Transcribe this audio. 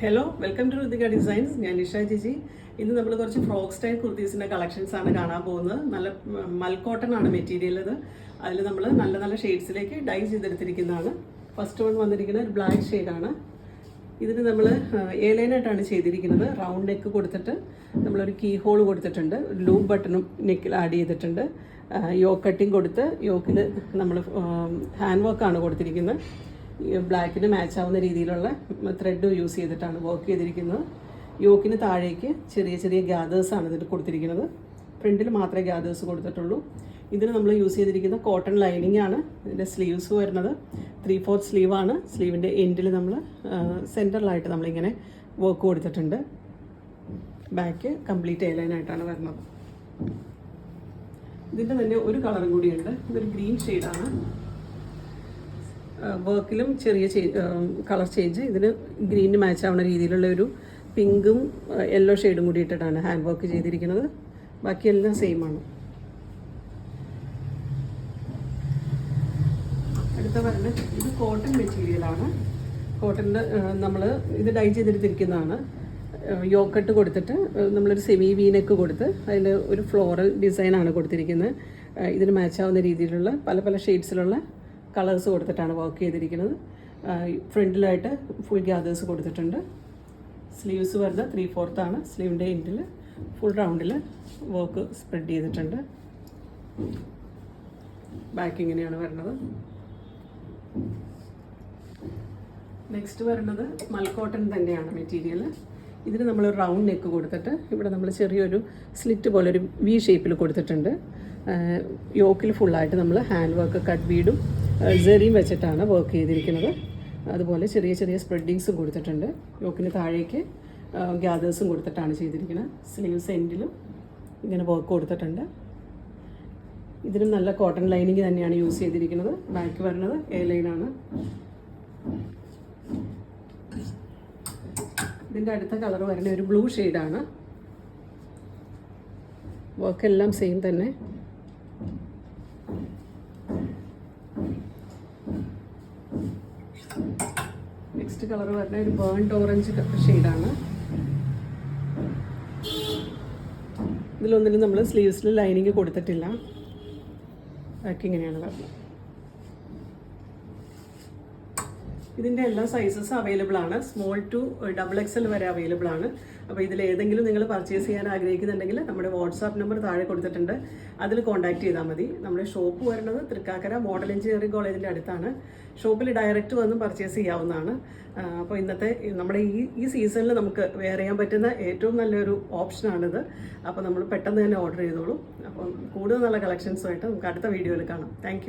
Hello welcome to Ritika designs ഞാൻ നിഷ ജിജി ഇന്ന് നമ്മൾ കുറച്ച് ഫ്രോക്ക് സ്റ്റൈൽ കുർത്തീസിന്റെ കളക്ഷൻസ് ആണ് കാണാൻ പോകുന്നത്. നല്ല മൽക്കോട്ടൺ ആണ് മെറ്റീരിയൽ ഇത്. അതിൽ നമ്മൾ നല്ല നല്ല ഷെയ്ഡ്സിലേക്ക് ഡൈ ചെയ്തെടുത്തിരിക്കുന്നതാണ്. ഫസ്റ്റ് വൺ വന്നിരിക്കുന്ന ഒരു ബ്ലാക്ക് ഷെയ്ഡാണ് ഇതിന് നമ്മൾ ഏലൈനായിട്ടാണ് ലൈനായിട്ടാണ് ചെയ്തിരിക്കുന്നത്. റൗണ്ട് നെക്ക് കൊടുത്തിട്ട് നമ്മളൊരു കീ ഹോൾ കൊടുത്തിട്ടുണ്ട്. ലൂപ്പ് ബട്ടണും നെക്കിൽ ആഡ് ചെയ്തിട്ടുണ്ട്. യോക്ക് കട്ടിങ് കൊടുത്ത് യോക്കിൽ നമ്മൾ ഹാൻഡ് വർക്കാണ് കൊടുത്തിരിക്കുന്നത്. ബ്ലാക്കിന് മാച്ച് ആവുന്ന രീതിയിലുള്ള ത്രെഡ് യൂസ് ചെയ്തിട്ടാണ് വർക്ക് ചെയ്തിരിക്കുന്നത്. യോക്കിന് താഴേക്ക് ചെറിയ ചെറിയ ഗ്യാദേഴ്സ് ആണ് ഇതിൽ കൊടുത്തിരിക്കുന്നത്. ഫ്രണ്ടിൽ മാത്രമേ ഗ്യാദേഴ്സ് കൊടുത്തിട്ടുള്ളൂ. ഇതിന് നമ്മൾ യൂസ് ചെയ്തിരിക്കുന്ന കോട്ടൺ ലൈനിങ് ആണ് ഇതിന്റെ സ്ലീവ്സ് വരുന്നത്. ത്രീ ഫോർത്ത് സ്ലീവാണ് സ്ലീവിന്റെ എൻഡിൽ നമ്മൾ സെന്ററിലായിട്ട് നമ്മളിങ്ങനെ വർക്ക് കൊടുത്തിട്ടുണ്ട്. ബാക്ക് കംപ്ലീറ്റ് എയർലൈനായിട്ടാണ് വരുന്നത്. ഇതിന്റെ തന്നെ ഒരു കളറും കൂടിയുണ്ട് ഇതൊരു ഗ്രീൻ ഷെയ്ഡാണ് വർക്കിലും ചെറിയ കളർ ചേഞ്ച്. ഇതിന് ഗ്രീന് മാച്ച് ആവുന്ന രീതിയിലുള്ള ഒരു പിങ്കും യെല്ലോ ഷെയ്ഡും കൂടി ഇട്ടിട്ടാണ് ഹാൻഡ് വർക്ക് ചെയ്തിരിക്കുന്നത്. ബാക്കിയെല്ലാം സെയിം ആണ്. അടുത്ത പറഞ്ഞ. ഇത് കോട്ടൺ മെറ്റീരിയലാണ് കോട്ടണിന്റെ നമ്മൾ ഇത് ഡൈ ചെയ്തെടുത്തിരിക്കുന്നതാണ്. യോക്കട്ട് കൊടുത്തിട്ട് നമ്മളൊരു സെമി വീനക്ക് കൊടുത്ത് അതിൽ ഒരു ഫ്ലോറൽ ഡിസൈനാണ് കൊടുത്തിരിക്കുന്നത്. ഇതിന് മാച്ച് ആവുന്ന രീതിയിലുള്ള പല പല ഷെയ്ഡ്സിലുള്ള കളേഴ്സ് കൊടുത്തിട്ടാണ് വർക്ക് ചെയ്തിരിക്കുന്നത്. ഫ്രണ്ടിലായിട്ട് ഫുൾ ഗ്യാദേഴ്സ് കൊടുത്തിട്ടുണ്ട്. സ്ലീവ്സ് വരുന്നത് ത്രീ ഫോർത്ത് ആണ്. സ്ലീവിന്റെ എൻഡിൽ ഫുൾ റൗണ്ടിൽ വർക്ക് സ്പ്രെഡ് ചെയ്തിട്ടുണ്ട്. ബാക്ക് ഇങ്ങനെയാണ് വരുന്നത്. നെക്സ്റ്റ് വരുന്നത് മൽക്കോട്ടൺ തന്നെയാണ് മെറ്റീരിയൽ ഇതിന് നമ്മൾ റൗണ്ട് നെക്ക് കൊടുത്തിട്ട് ഇവിടെ നമ്മൾ ചെറിയൊരു സ്ലിറ്റ് പോലെ ഒരു വി ഷേപ്പിൽ കൊടുത്തിട്ടുണ്ട്. യോക്കിൽ ഫുള്ളായിട്ട് നമ്മൾ ഹാൻഡ് വർക്ക് കട്ട് ബീഡും ജെറിയും വെച്ചിട്ടാണ് വർക്ക് ചെയ്തിരിക്കുന്നത്. അതുപോലെ ചെറിയ ചെറിയ സ്പ്രെഡിങ്സും കൊടുത്തിട്ടുണ്ട്. യോക്കിന് താഴേക്ക് ഗ്യാദേഴ്സും കൊടുത്തിട്ടാണ് ചെയ്തിരിക്കുന്നത്. സ്ലീവ്സ് എൻഡിലും ഇങ്ങനെ വർക്ക് കൊടുത്തിട്ടുണ്ട്. ഇതിനും നല്ല കോട്ടൺ ലൈനിങ് തന്നെയാണ് യൂസ് ചെയ്തിരിക്കുന്നത്. ബാക്ക് വരുന്നത് എ ലൈനാണ് ഇതിന്റെ അടുത്ത കളർ വരുന്ന ഒരു ബ്ലൂ ഷെയ്ഡാണ് വർക്കെല്ലാം സെയിം തന്നെ. കളർ വരുന്ന ഒരു ബേൺ ഓറഞ്ച് ഷെയ്ഡാണ്. ഇതിലൊന്നിലും നമ്മൾ സ്ലീവ്സിൽ ലൈനിങ് കൊടുത്തിട്ടില്ല. ബാക്കി ഇങ്ങനെയാണ് വരുന്നത് ഇതിന്റെ എല്ലാ സൈസസ് അവൈലബിൾ ആണ്. Small to double X L വരെ അവൈലബിൾ ആണ്. അപ്പോൾ ഇതിൽ ഏതെങ്കിലും നിങ്ങൾ പർച്ചേസ് ചെയ്യാൻ ആഗ്രഹിക്കുന്നുണ്ടെങ്കിൽ നമ്മുടെ വാട്സാപ്പ് നമ്പർ താഴെ കൊടുത്തിട്ടുണ്ട്. അതിൽ കോൺടാക്ട് ചെയ്താൽ മതി. നമ്മുടെ ഷോപ്പ് വരുന്നത് തൃക്കാക്കര മോഡൽ എഞ്ചിനീയറിംഗ് കോളേജിന്റെ അടുത്താണ്. ഷോപ്പിൽ ഡയറക്റ്റ് വന്ന് പർച്ചേസ് ചെയ്യാവുന്നതാണ്. അപ്പോൾ ഇന്നത്തെ നമ്മുടെ ഈ ഈ സീസണിൽ നമുക്ക് വെയർ ചെയ്യാൻ പറ്റുന്ന ഏറ്റവും നല്ലൊരു ഓപ്ഷനാണിത് അപ്പോൾ നമ്മൾ പെട്ടെന്ന് തന്നെ ഓർഡർ ചെയ്തോളൂ. അപ്പം കൂടുതൽ നല്ല കളക്ഷൻസുമായിട്ട് നമുക്ക് അടുത്ത വീഡിയോയിൽ കാണാം. താങ്ക്